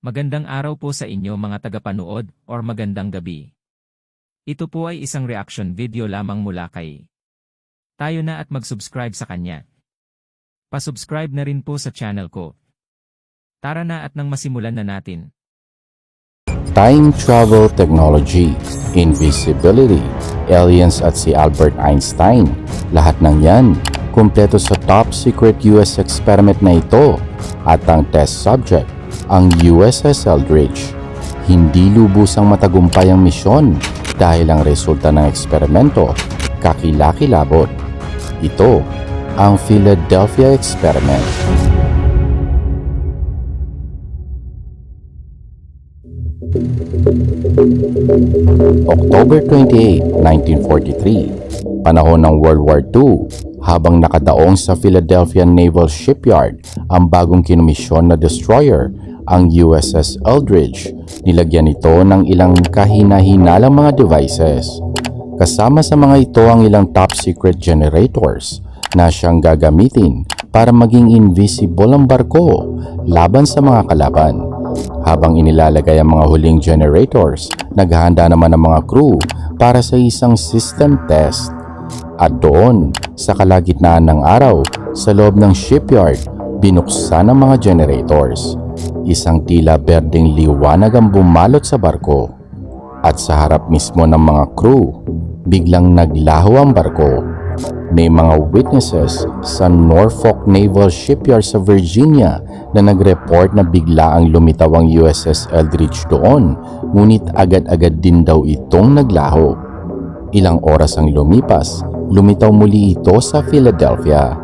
Magandang araw po sa inyo mga tagapanood or magandang gabi. Ito po ay isang reaction video lamang mula kay tayo na at mag-subscribe sa kanya. Pasubscribe na rin po sa channel ko. Tara na at nang masimulan na natin. Time travel technology, invisibility, aliens at si Albert Einstein. Lahat ng yan, kumpleto sa top secret US experiment na ito at ang test subject, ang USS Eldridge. Hindi lubusang matagumpay ang misyon dahil ang resulta ng eksperimento kakilakilabot. Ito ang Philadelphia Experiment. October 28, 1943, panahon ng World War II, habang nakadaong sa Philadelphia Naval Shipyard ang bagong kinomisyon na destroyer, ang USS Eldridge. Nilagyan ito ng ilang kahina-hinalang mga devices. Kasama sa mga ito ang ilang top secret generators na siyang gagamitin para maging invisible ang barko laban sa mga kalaban. Habang inilalagay ang mga huling generators, naghahanda naman ang mga crew para sa isang system test. At doon, sa kalagitnaan ng araw, sa loob ng shipyard, binuksan ang mga generators. Isang tila berdeng liwanag ang bumalot sa barko. At sa harap mismo ng mga crew, biglang naglaho ang barko. May mga witnesses sa Norfolk Naval Shipyard sa Virginia na nag-report na bigla ang lumitaw ang USS Eldridge doon, ngunit agad-agad din daw itong naglaho. Ilang oras ang lumipas, lumitaw muli ito sa Philadelphia.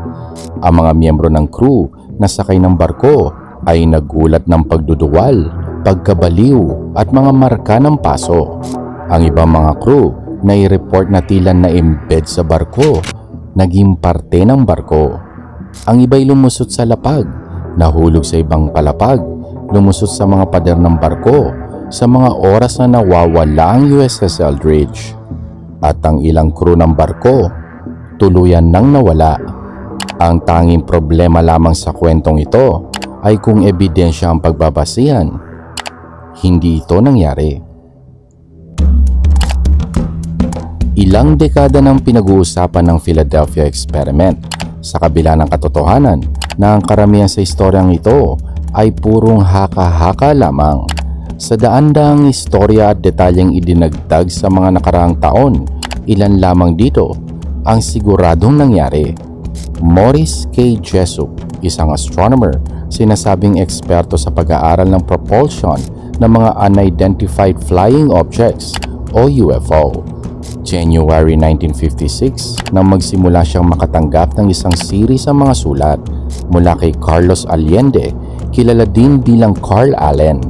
Ang mga miyembro ng crew na sakay ng barko ay nagulat ng pagduduwal, pagkabaliw at mga marka ng paso. Ang ibang mga crew na i-report na tila na embed sa barko, naging parte ng barko. Ang iba'y lumusot sa lapag, nahulog sa ibang palapag, lumusot sa mga pader ng barko, sa mga oras na nawawala ang USS Eldridge. At ang ilang crew ng barko, tuluyan nang nawala. Ang tanging problema lamang sa kwentong ito ay kung ebidensya ang pagbabasihan. Hindi ito nangyari. Ilang dekada nang pinag-uusapan ng Philadelphia Experiment sa kabila ng katotohanan na ang karamihan sa istoryang ito ay purong haka-haka lamang. Sa daan-daang istorya at detalyeng idinagdag sa mga nakaraang taon, ilan lamang dito ang siguradong nangyari. Morris K. Jessup, isang astronomer, sinasabing eksperto sa pag-aaral ng propulsion ng mga unidentified flying objects o UFO. January 1956 nang magsimula siyang makatanggap ng isang series ng mga sulat mula kay Carlos Allende, kilala din bilang Carl Allen.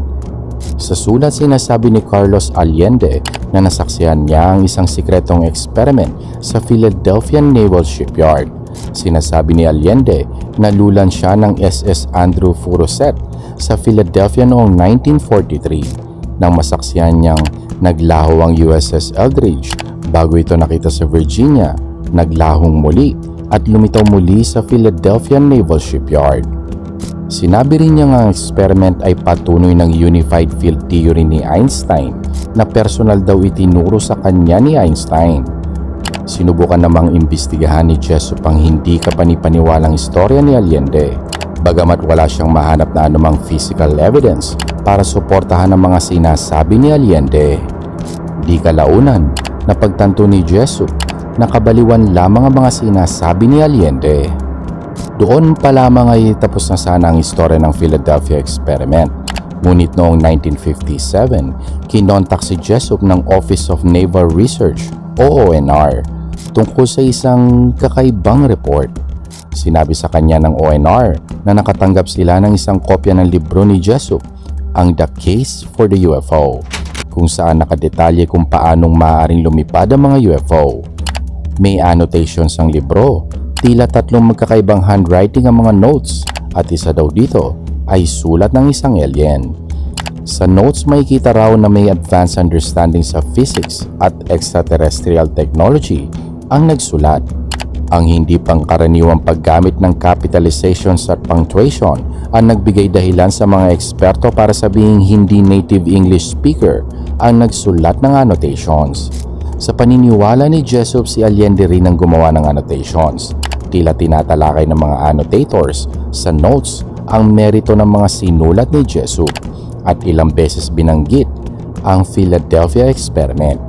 Sa sulat sinasabi ni Carlos Allende na nasaksihan niya ang isang sikretong experiment sa Philadelphia Naval Shipyard. Sinasabi ni Allende na lulan siya ng SS Andrew Furuset sa Philadelphia noong 1943 nang masaksihan niyang naglaho ang USS Eldridge bago ito nakita sa Virginia, naglahong muli at lumitaw muli sa Philadelphia Naval Shipyard. Sinabi rin niya ang experiment ay patunoy ng unified field theory ni Einstein na personal daw itinuro sa kanya ni Einstein. Sinubukan namang imbestigahan ni Jessup ang hindi kapanipaniwalang istorya ni Allende bagamat wala siyang mahanap na anumang physical evidence para suportahan ang mga sinasabi ni Allende. Di kalaunan, napagtanto ni Jessup na kabaliwan lamang ang mga sinasabi ni Allende. Doon pa lamang ay tapos na sana ang istorya ng Philadelphia Experiment. Ngunit noong 1957, kinontak si Jessup ng Office of Naval Research o ONR tungkol sa isang kakaibang report. Sinabi sa kanya ng ONR na nakatanggap sila ng isang kopya ng libro ni Jessup, ang The Case for the UFO, kung saan nakadetalye kung paanong maaaring lumipad ang mga UFO. May annotations ang libro, tila tatlong magkakaibang handwriting ang mga notes at isa daw dito ay sulat ng isang alien. Sa notes makikita raw na may advanced understanding sa physics at extraterrestrial technology ang nagsulat. Ang hindi pangkaraniwang paggamit ng capitalizations at punctuation ang nagbigay dahilan sa mga eksperto para sabihing hindi native English speaker ang nagsulat ng annotations. Sa paniniwala ni Jessup si Allende rin ang gumawa ng annotations. Tila tinatalakay ng mga annotators sa notes ang merito ng mga sinulat ni Jessup at ilang beses binanggit ang Philadelphia Experiment.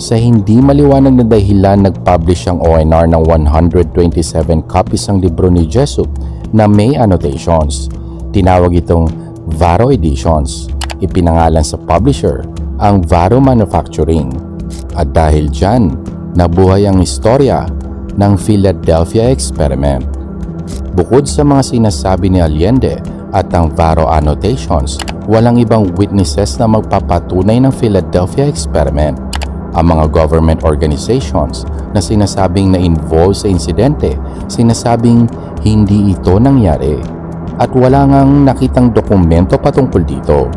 Sa hindi maliwanag na dahilan nag-publish ang ONR ng 127 copies ang libro ni Jessup na may annotations. Tinawag itong Varo Editions. Ipinangalan sa publisher ang Varo Manufacturing. At dahil dyan, nabuhay ang istorya ng Philadelphia Experiment. Bukod sa mga sinasabi ni Allende at ang Varo Annotations, walang ibang witnesses na magpapatunay ng Philadelphia Experiment. Ang mga government organizations na sinasabing na-involve sa insidente, sinasabing hindi ito nangyari. At wala ngang nakitang dokumento patungkol dito.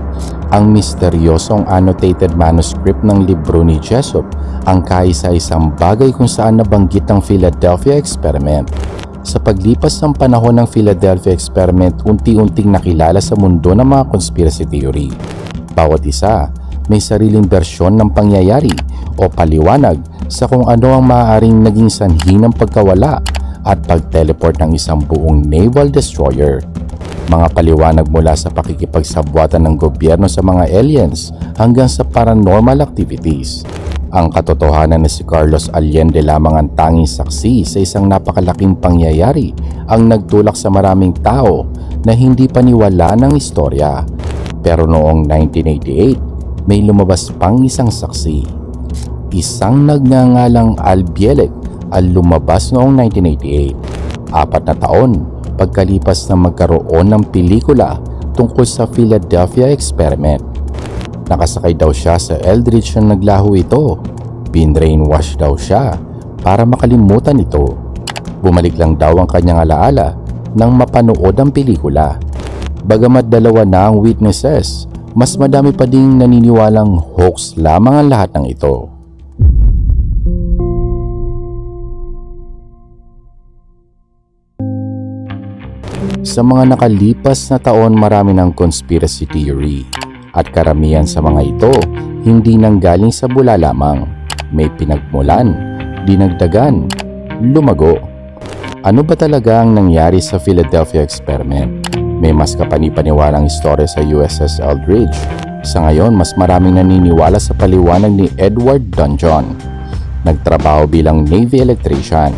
Ang misteryosong annotated manuscript ng libro ni Jessup ang kaisa-isang bagay kung saan nabanggit ang Philadelphia Experiment. Sa paglipas ng panahon ng Philadelphia Experiment, unti-unting nakilala sa mundo ng mga conspiracy theory. Bawat isa may sariling bersyon ng pangyayari o paliwanag sa kung ano ang maaaring naging sanhi ng pagkawala at pag-teleport ng isang buong naval destroyer. Mga paliwanag mula sa pakikipagsabwatan ng gobyerno sa mga aliens hanggang sa paranormal activities. Ang katotohanan na si Carlos Allende lamang ang tanging saksi sa isang napakalaking pangyayari ang nagtulak sa maraming tao na hindi paniwala ng istorya. Pero noong 1988, may lumabas pang isang saksi. Isang nagngangalang Al Bielek ang lumabas noong 1988. Apat na taon pagkalipas na magkaroon ng pelikula tungkol sa Philadelphia Experiment. Nakasakay daw siya sa Eldridge na naglaho ito. Binrainwash daw siya para makalimutan ito. Bumalik lang daw ang kanyang alaala nang mapanood ang pelikula. Bagamat dalawa na ang witnesses, mas madami pa ding naniniwalang hoax lamang ang lahat ng ito. Sa mga nakalipas na taon marami ng conspiracy theory at karamihan sa mga ito hindi nanggaling sa bula lamang. May pinagmulan, dinagdagan, lumago. Ano ba talaga ang nangyari sa Philadelphia Experiment? May mas kapanipaniwalang istorya sa USS Eldridge. Sa ngayon, mas maraming naniniwala sa paliwanag ni Edward Dungeon. Nagtrabaho bilang Navy electrician.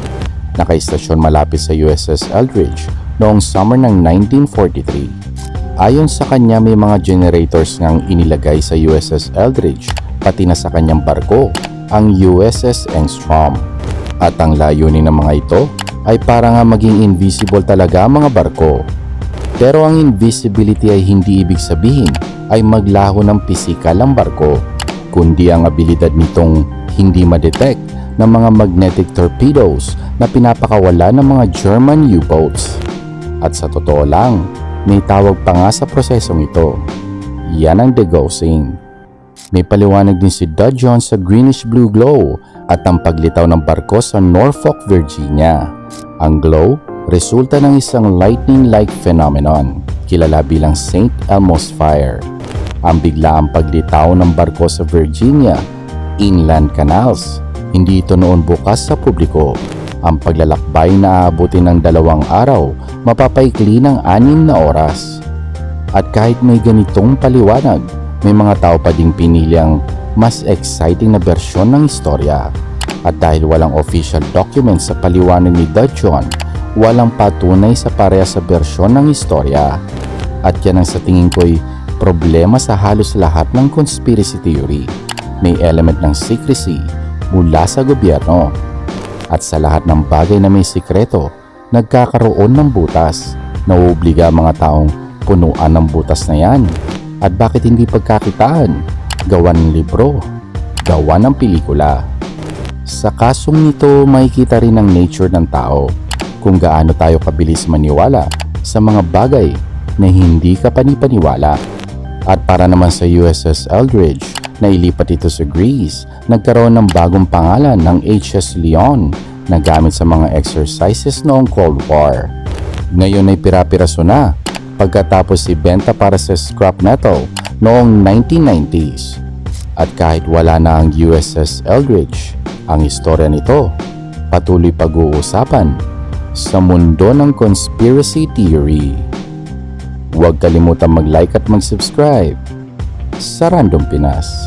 Nakaistasyon malapit sa USS Eldridge noong summer ng 1943. Ayon sa kanya may mga generators ngang inilagay sa USS Eldridge pati na sa kanyang barko, ang USS Engstrom. At ang layunin ng mga ito ay para nga maging invisible talaga ang mga barko. Pero ang invisibility ay hindi ibig sabihin ay maglaho ng pisikal ang barko, kundi ang abilidad nitong hindi madetect ng mga magnetic torpedoes na pinapakawala ng mga German U-boats. At sa totoo lang, may tawag pa nga sa prosesong ito. Yan ang degaussing. May paliwanag din si Dudgeon sa greenish blue glow at ang paglitaw ng barko sa Norfolk, Virginia. Ang glow, resulta ng isang lightning-like phenomenon, kilala bilang St. Elmo's Fire. Ang biglaang paglitaw ng barko sa Virginia, inland canals, hindi ito noon bukas sa publiko. Ang paglalakbay na aabutin ng dalawang araw, mapapaikli ng anim na oras. At kahit may ganitong paliwanag, may mga tao pa ding pinili ang mas exciting na bersyon ng istorya. At dahil walang official document sa paliwanag ni Dudgeon, walang patunay sa pareha sa bersyon ng istorya. At yan ang sa tingin ko'y problema sa halos lahat ng conspiracy theory. May element ng secrecy mula sa gobyerno. At sa lahat ng bagay na may sikreto, nagkakaroon ng butas. Nauobliga ang mga taong punuan ng butas na yan. At bakit hindi pagkakitaan? Gawa ng libro, gawa ng pelikula. Sa kasong nito, makikita rin ang nature ng tao kung gaano tayo kabilis maniwala sa mga bagay na hindi ka panipaniwala. At para naman sa USS Eldridge na ilipat ito sa Greece, nagkaroon ng bagong pangalan ng HS Leon na gamit sa mga exercises noong Cold War. Ngayon ay pira-piraso na pagkatapos ibenta para sa scrap metal noong 1990s. At kahit wala na ang USS Eldridge, ang istorya nito patuloy pag-uusapan sa mundo ng conspiracy theory. Huwag kalimutan mag-like at mag-subscribe sa Random Pinas.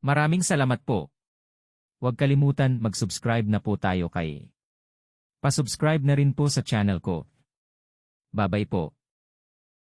Maraming salamat po. Huwag kalimutan mag-subscribe na po tayo kay. Pasubscribe na rin po sa channel ko. Babay po.